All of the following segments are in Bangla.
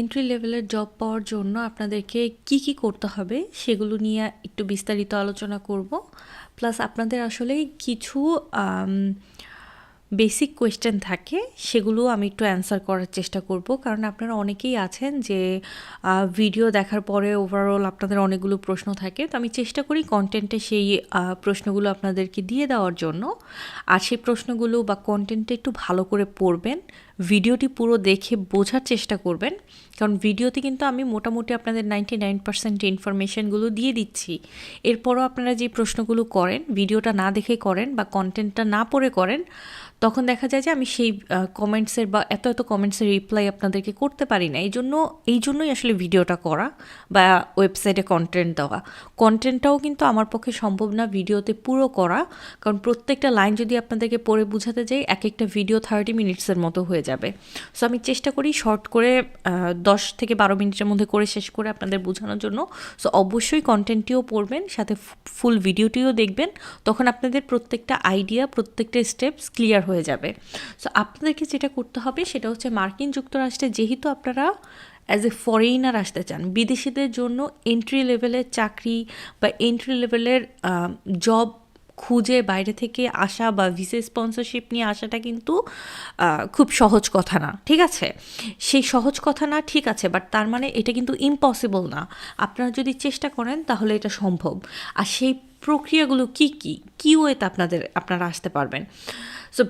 এন্ট্রি লেভেলের জব পাওয়ার জন্য আপনাদেরকে কি কি করতে হবে সেগুলো নিয়ে একটু বিস্তারিত আলোচনা করব। প্লাস আপনাদের আসলে কিছু বেসিক কোয়েশ্চেন থাকে, সেগুলো আমি একটু অ্যান্সার করার চেষ্টা করব। কারণ আপনারা অনেকেই আছেন যে ভিডিও দেখার পরে ওভারঅল আপনাদের অনেকগুলো প্রশ্ন থাকে। তো আমি চেষ্টা করি কন্টেন্টে সেই প্রশ্নগুলো আপনাদেরকে দিয়ে দেওয়ার জন্য। আর সেই প্রশ্নগুলো বা কন্টেন্টটা একটু ভালো করে পড়বেন। ভিডিওটি পুরো দেখে বোঝার চেষ্টা করবেন। কারণ ভিডিওতে কিন্তু আমি মোটামুটি আপনাদের নাইনটি নাইন পার্সেন্ট ইনফরমেশনগুলো দিয়ে দিচ্ছি। এরপরও আপনারা যে প্রশ্নগুলো করেন, ভিডিওটা না দেখে করেন বা কন্টেন্টটা না পড়ে করেন, তখন দেখা যায় যে আমি সেই কমেন্টসের বা এত এত কমেন্টসের রিপ্লাই আপনাদেরকে করতে পারি না। এই জন্য, এই জন্যই আসলে ভিডিওটা করা বা ওয়েবসাইটে কন্টেন্ট দেওয়া। কন্টেন্টটাও কিন্তু আমার পক্ষে সম্ভব না ভিডিওতে পুরো করা। কারণ প্রত্যেকটা লাইন যদি আপনাদেরকে পড়ে বোঝাতে যাই এক একটা ভিডিও থার্টি মিনিটসের মতো হয়ে যাবে। সো আমি চেষ্টা করি শর্ট করে দশ থেকে বারো মিনিটের মধ্যে করে শেষ করে আপনাদের বোঝানোর জন্য। সো অবশ্যই কন্টেন্টটিও পড়বেন, সাথে ফুল ভিডিওটিও দেখবেন। তখন আপনাদের প্রত্যেকটা আইডিয়া প্রত্যেকটা স্টেপস ক্লিয়ার হয়ে যাবে। সো আপনাদেরকে যেটা করতে হবে, সেটা হচ্ছে মার্কিন যুক্তরাষ্ট্রে যেহেতু আপনারা অ্যাজ এ ফরেইনার আসতে চান, বিদেশিদের জন্য এন্ট্রি লেভেলের চাকরি বা এন্ট্রি লেভেলের জব খুঁজে বাইরে থেকে আসা বা ভিসা স্পন্সরশিপ নিয়ে আসাটা কিন্তু খুব সহজ কথা না, ঠিক আছে? সেই সহজ কথা না ঠিক আছে বাট তার মানে এটা কিন্তু ইম্পসিবল না। আপনারা যদি চেষ্টা করেন, তাহলে এটা সম্ভব। আর সেই প্রক্রিয়াগুলো কি কি? কি ওয়েতে আপনাদের, আপনারা আসতে পারবেন? সো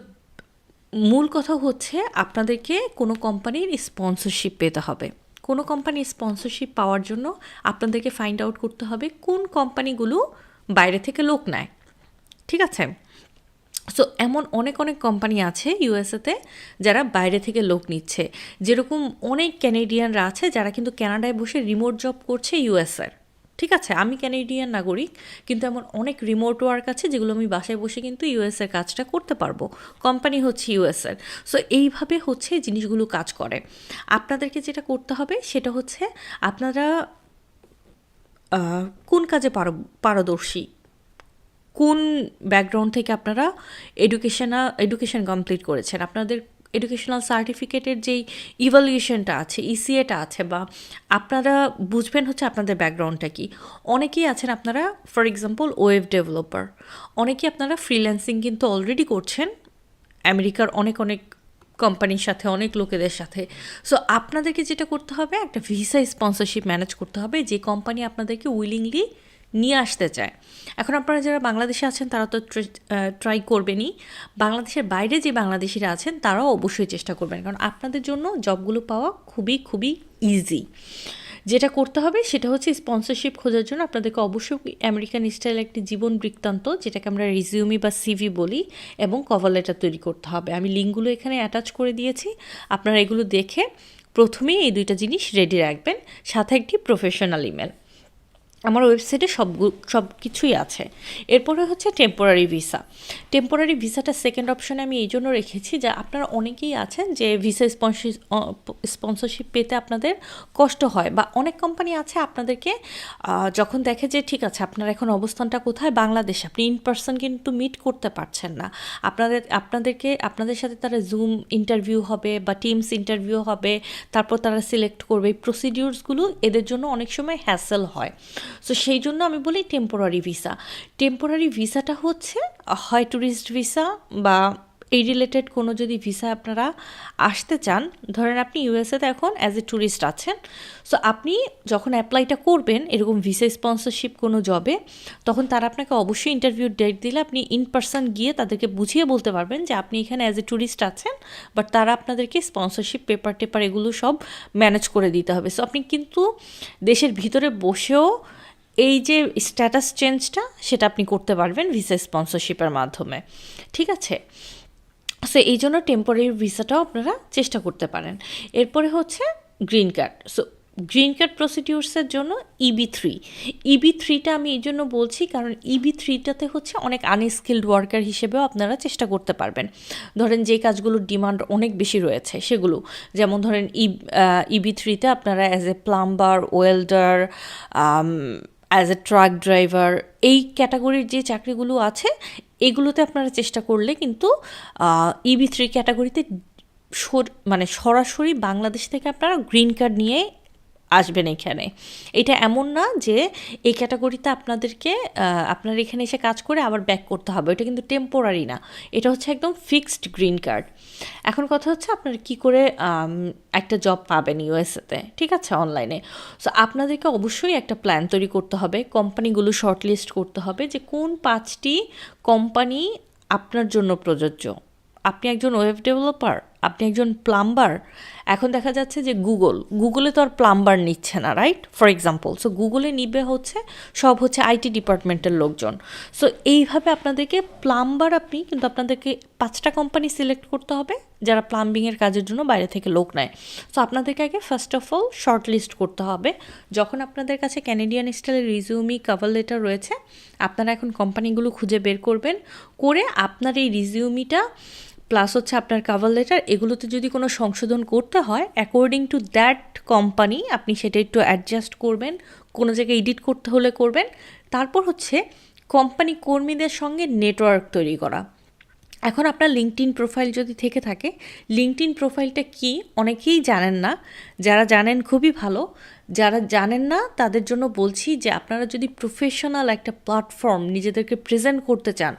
মূল কথা হচ্ছে আপনাদেরকে কোনো কোম্পানির স্পন্সরশিপ পেতে হবে। কোনো কোম্পানির স্পন্সরশিপ পাওয়ার জন্য আপনাদেরকে ফাইন্ড আউট করতে হবে কোন কোম্পানিগুলো বাইরে থেকে লোক নেয়। ঠিক আছে? সো এমন অনেক অনেক কোম্পানি আছে ইউএসএতে যারা বাইরে থেকে লোক নিচ্ছে। যেরকম অনেক ক্যানেডিয়ানরা আছে যারা কিন্তু কানাডায় বসে রিমোট জব করছে ইউএসএর ঠিক আছে? আমি ক্যানেডিয়ান নাগরিক, কিন্তু এমন অনেক রিমোট ওয়ার্ক আছে যেগুলো আমি বাসায় বসে কিন্তু ইউএসএর কাজটা করতে পারব। কোম্পানি হচ্ছে ইউএসএর সো এইভাবে হচ্ছে জিনিসগুলো কাজ করে। আপনাদেরকে যেটা করতে হবে সেটা হচ্ছে আপনারা কোন কাজে পার- পারদর্শী? কোন ব্যাকগ্রাউন্ড থেকে আপনারা এডুকেশনা এডুকেশন কমপ্লিট করেছেন? আপনাদের এডুকেশনাল সার্টিফিকেটের যেই ইভ্যালুয়েশনটা আছে ইসিএটা আছে বা আপনারা বুঝবেন হচ্ছে আপনাদের ব্যাকগ্রাউন্ডটা কি? অনেকেই আছেন আপনারা ফর এক্সাম্পল ওয়েব ডেভেলপার অনেকেই আপনারা ফ্রিল্যান্সিং কিন্তু অলরেডি করছেন। আমেরিকার অনেক অনেক কোম্পানির সাথে, অনেক লোকেদের সাথে। সো আপনাদেরকে যেটা করতে হবে, একটা ভিসা স্পন্সরশিপ ম্যানেজ করতে হবে। যে কোম্পানি আপনাদেরকে উইলিংলি নিয়ে আসতে চায়। এখন আপনারা যারা বাংলাদেশে আছেন, তারা তো ট্রাই করবেনই। বাংলাদেশের বাইরে যে বাংলাদেশিরা আছেন, তারাও অবশ্যই চেষ্টা করবেন। কারণ আপনাদের জন্য জবগুলো পাওয়া খুবই খুবই ইজি যেটা করতে হবে, সেটা হচ্ছে স্পন্সরশিপ খোঁজার জন্য আপনাদেরকে অবশ্যই আমেরিকান স্টাইল একটি জীবন বৃত্তান্ত, যেটাকে আমরা রিজিউমি বা সিভি বলি, এবং কভার লেটার তৈরি করতে হবে। আমি লিঙ্কগুলো এখানে অ্যাটাচ করে দিয়েছি। আপনারা এগুলো দেখে প্রথমেই এই দুইটা জিনিস রেডি রাখবেন। সাথে একটি প্রফেশনাল ইমেল আমার ওয়েবসাইটে সব সব কিছুই আছে। এরপরে হচ্ছে টেম্পোরারি ভিসা টেম্পোরারি ভিসাটা সেকেন্ড অপশনে আমি এই জন্য রেখেছি যে আপনারা অনেকেই আছেন যে ভিসা স্পন্সরশিপ পেতে আপনাদের কষ্ট হয় বা অনেক কোম্পানি আছে আপনাদেরকে যখন দেখে যে ঠিক আছে, আপনার এখন অবস্থানটা কোথায়? বাংলাদেশ। আপনি ইন পার্সন কিন্তু মিট করতে পারছেন না। আপনাদের, আপনাদেরকে, আপনাদের সাথে তারা জুম ইন্টারভিউ হবে বা টিমস ইন্টারভিউ হবে, তারপর তারা সিলেক্ট করবে। এই প্রসিডিউরসগুলো এদের জন্য অনেক সময় হ্যাসেল হয়। সো সেই জন্য আমি বলি টেম্পোরারি ভিসা টেম্পোরারি ভিসাটা হচ্ছে হয় ট্যুরিস্ট ভিসা বা এই রিলেটেড কোনো যদি ভিসা আপনারা আসতে চান, ধরেন আপনি ইউএসএতে এখন অ্যাজ এ ট্যুরিস্ট আছেন সো আপনি যখন অ্যাপ্লাইটা করবেন, এরকম ভিসা স্পন্সরশিপ কোনো জবে তখন তারা আপনাকে অবশ্যই ইন্টারভিউ ডেট দিলে আপনি ইন পার্সন গিয়ে তাদেরকে বুঝিয়ে বলতে পারবেন যে আপনি এখানে অ্যাজ এ ট্যুরিস্ট আছেন বাট তারা আপনাদেরকে স্পন্সরশিপ পেপার টেপার এগুলো সব ম্যানেজ করে দিতে হবে। সো আপনি কিন্তু দেশের ভিতরে বসেও এই যে স্ট্যাটাস চেঞ্জটা সেটা আপনি করতে পারবেন ভিসা স্পন্সরশিপের মাধ্যমে। ঠিক আছে? সো এই জন্য টেম্পোরারি ভিসাটাও আপনারা চেষ্টা করতে পারেন। এরপরে হচ্ছে green card so green card প্রসিডিউরসের জন্য E ইবি থ্রি ইবি থ্রিটা আমি এই জন্য বলছি কারণ E ইবি থ্রিটাতে হচ্ছে অনেক আনস্কিল্ড ওয়ার্কার হিসেবেও আপনারা চেষ্টা করতে পারবেন। ধরেন যে কাজগুলোর ডিমান্ড অনেক বেশি রয়েছে, সেগুলো। যেমন ধরেন ইবি থ্রিতে আপনারা as a plumber welder as a truck driver এই ক্যাটাগরির যে চাকরিগুলো আছে, এগুলোতে আপনারা চেষ্টা করলে কিন্তু ইবি থ্রি ক্যাটাগরিতে মানে সরাসরি বাংলাদেশ থেকে আপনারা গ্রিন কার্ড নিয়ে আসবেন এখানে। এটা এমন না যে এই ক্যাটাগরিতে আপনাদেরকে আপনার এখানে এসে কাজ করে আবার ব্যাক করতে হবে। এটা কিন্তু টেম্পোরারি না। এটা হচ্ছে একদম ফিক্সড গ্রিন কার্ড এখন কথা হচ্ছে আপনারা কি করে একটা জব পাবেন ইউএসএতে ঠিক আছে? অনলাইনে সো আপনাদেরকে অবশ্যই একটা প্ল্যান তৈরি করতে হবে। কোম্পানিগুলো শর্টলিস্ট করতে হবে যে কোন পাঁচটি কোম্পানি আপনার জন্য প্রযোজ্য। আপনি একজন ওয়েব ডেভেলপার আপনি একজন প্লাম্বার, এখন দেখা যাচ্ছে যে গুগল, গুগলে তো আর প্লাম্বার নিচ্ছে না রাইট ফর এক্সাম্পল সো গুগলে নিবে হচ্ছে, সব হচ্ছে আইটি ডিপার্টমেন্টের লোকজন। সো এইভাবে আপনাদেরকে প্লাম্বার আপনি, কিন্তু আপনাদেরকে পাঁচটা কোম্পানি সিলেক্ট করতে হবে, যারা প্লাম্বিংয়ের কাজের জন্য বাইরে থেকে লোক নেয়। সো আপনাদেরকে আগে first of all short list করতে হবে। যখন আপনাদের কাছে ক্যানেডিয়ান স্টাইলের রিজিউমি কভার লেটার রয়েছে, আপনারা এখন কোম্পানিগুলো খুঁজে বের করবেন, করে আপনার এই রিজিউমিটা প্লাস হচ্ছে আপনার কাভার লেটার এগুলোতে যদি কোনো সংশোধন করতে হয় অ্যাকর্ডিং টু দ্যাট কোম্পানি আপনি সেটা একটু অ্যাডজাস্ট করবেন, কোনো জায়গায় এডিট করতে হলে করবেন। তারপর হচ্ছে কোম্পানি কর্মীদের সঙ্গে নেটওয়ার্ক তৈরি করা। এখন আপনার লিঙ্কডইন প্রোফাইল যদি থেকে থাকে লিঙ্কডইন প্রোফাইলটা কি অনেকেই জানেন না। যারা জানেন খুবই ভালো, যারা জানেন না তাদের জন্য বলছি যে আপনারা যদি প্রফেশনাল একটা প্ল্যাটফর্ম নিজেদেরকে প্রেজেন্ট করতে চান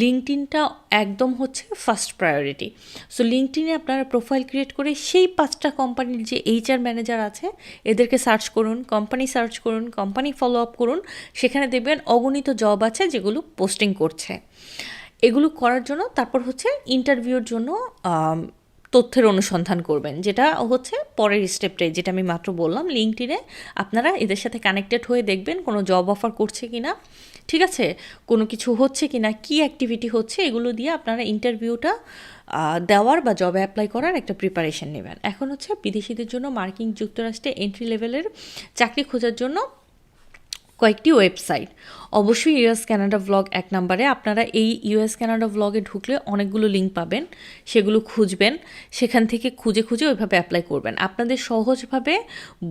লিঙ্কডইনটা একদম হচ্ছে ফার্স্ট প্রায়োরিটি সো লিঙ্কডইনে আপনারা প্রোফাইল ক্রিয়েট করে সেই পাঁচটা কোম্পানির যে এইচআর ম্যানেজার আছে, এদেরকে সার্চ করুন কোম্পানি সার্চ করুন কোম্পানি ফলো আপ করুন, সেখানে দেখবেন অগণিত জব আছে যেগুলো পোস্টিং করছে। এগুলো করার জন্য তারপর হচ্ছে ইন্টারভিউর জন্য তথ্যের অনুসন্ধান করবেন, যেটা হচ্ছে পরের স্টেপটাই যেটা আমি মাত্র বললাম লিঙ্কটিনে আপনারা এদের সাথে কানেক্টেড হয়ে দেখবেন কোনো জব অফার করছে কি না ঠিক আছে? কোনো কিছু হচ্ছে কি না কী অ্যাক্টিভিটি হচ্ছে, এগুলো দিয়ে আপনারা ইন্টারভিউটা দেওয়ার বা জবে অ্যাপ্লাই করার একটা প্রিপারেশন নেবেন। এখন হচ্ছে বিদেশিদের জন্য মার্কিন যুক্তরাষ্ট্রে এন্ট্রি লেভেলের চাকরি খোঁজার জন্য কয়েকটি ওয়েবসাইট অবশ্যই ইউএস ক্যানাডা ব্লগ এক নম্বরে আপনারা এই ইউএস ক্যানাডা ব্লগে ঢুকলে অনেকগুলো লিঙ্ক পাবেন, সেগুলো খুঁজবেন, সেখান থেকে খুঁজে খুঁজে ওইভাবে অ্যাপ্লাই করবেন। আপনাদের সহজভাবে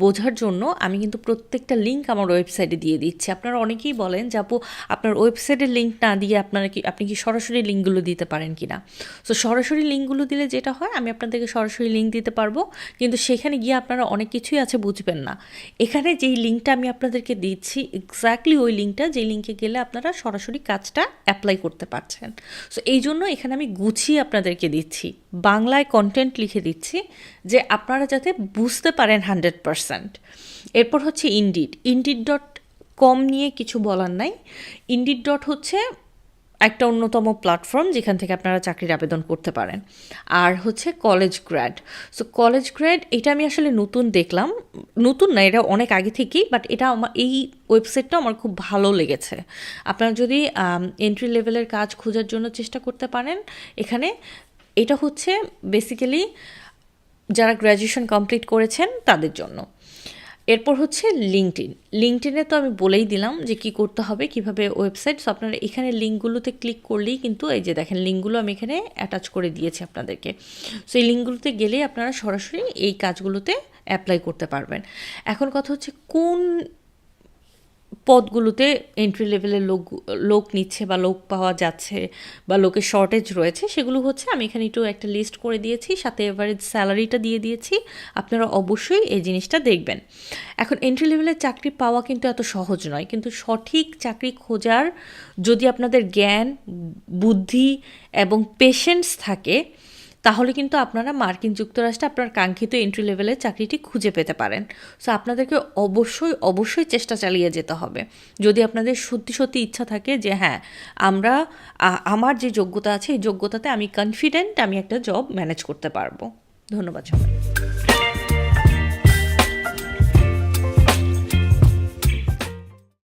বোঝার জন্য আমি কিন্তু প্রত্যেকটা লিঙ্ক আমার ওয়েবসাইটে দিয়ে দিচ্ছি। আপনারা অনেকেই বলেন যে, আপু, আপনার ওয়েবসাইটের লিঙ্ক না দিয়ে আপনারা কি, আপনি কি সরাসরি লিঙ্কগুলো দিতে পারেন কি না সো সরাসরি লিঙ্কগুলো দিলে যেটা হয়, আমি আপনাদেরকে সরাসরি লিঙ্ক দিতে পারব। কিন্তু সেখানে গিয়ে আপনারা অনেক কিছুই আছে বুঝবেন না। এখানে যেই লিঙ্কটা আমি আপনাদেরকে দিচ্ছি এক্স্যাক্টলি ওই লিঙ্কটা যেই লিঙ্কে গেলে আপনারা সরাসরি কাজটা অ্যাপ্লাই করতে পারছেন। সো এই জন্য এখানে আমি গুছিয়ে আপনাদেরকে দিচ্ছি, বাংলায় কন্টেন্ট লিখে দিচ্ছি যে আপনারা যাতে বুঝতে পারেন হান্ড্রেড পারসেন্ট এরপর হচ্ছে ইন্ডিড ইন্ডিড ডট কম নিয়ে কিছু বলার নাই। ইন্ডিড ডট হচ্ছে একটা অন্যতম প্ল্যাটফর্ম যেখান থেকে আপনারা চাকরির আবেদন করতে পারেন। আর হচ্ছে college grad so college grad এটা আমি আসলে নতুন দেখলাম। নতুন না, এটা অনেক আগে থেকেই বাট এটা আমার এই ওয়েবসাইটটা আমার খুব ভালো লেগেছে। আপনারা যদি এন্ট্রি লেভেলের কাজ খোঁজার জন্য চেষ্টা করতে পারেন, এখানে এটা হচ্ছে বেসিক্যালি যারা গ্র্যাজুয়েশন কমপ্লিট করেছেন তাদের জন্য। এরপর হচ্ছে লিঙ্কডিন লিঙ্কডিনে তো আমি বলেই দিলাম যে কি করতে হবে, কীভাবে ওয়েবসাইট সো আপনারা এখানে লিঙ্কগুলোতে ক্লিক করলেই কিন্তু এই যে দেখেন লিঙ্কগুলো আমি এখানে অ্যাটাচ করে দিয়েছি আপনাদেরকে। সো এই লিঙ্কগুলোতে গেলেই আপনারা সরাসরি এই কাজগুলোতে অ্যাপ্লাই করতে পারবেন। এখন কথা হচ্ছে কোন পদগুলোতে এন্ট্রি লেভেলের লোক লোক নিচ্ছে বা লোক পাওয়া যাচ্ছে বা লোকের শর্টেজ রয়েছে, সেগুলো হচ্ছে আমি এখানে একটু একটা লিস্ট করে দিয়েছি, সাথে এভারেজ স্যালারিটা দিয়ে দিয়েছি, আপনারা অবশ্যই এই জিনিসটা দেখবেন। এখন এন্ট্রি লেভেলের চাকরি পাওয়া কিন্তু এত সহজ নয়, কিন্তু সঠিক চাকরি খোঁজার যদি আপনাদের জ্ঞান, বুদ্ধি এবং পেশেন্স থাকে তাহলে কিন্তু আপনারা মার্কিন যুক্তরাষ্ট্রে আপনার কাঙ্ক্ষিত এন্ট্রি লেভেলের চাকরিটি খুঁজে পেতে পারেন। সো আপনাদেরকে অবশ্যই অবশ্যই চেষ্টা চালিয়ে যেতে হবে। যদি আপনাদের সত্যি সত্যি ইচ্ছা থাকে যে হ্যাঁ আমরা আমার যে যোগ্যতা আছে, এই যোগ্যতাতে আমি কনফিডেন্ট আমি একটা জব ম্যানেজ করতে পারব। ধন্যবাদ সবাই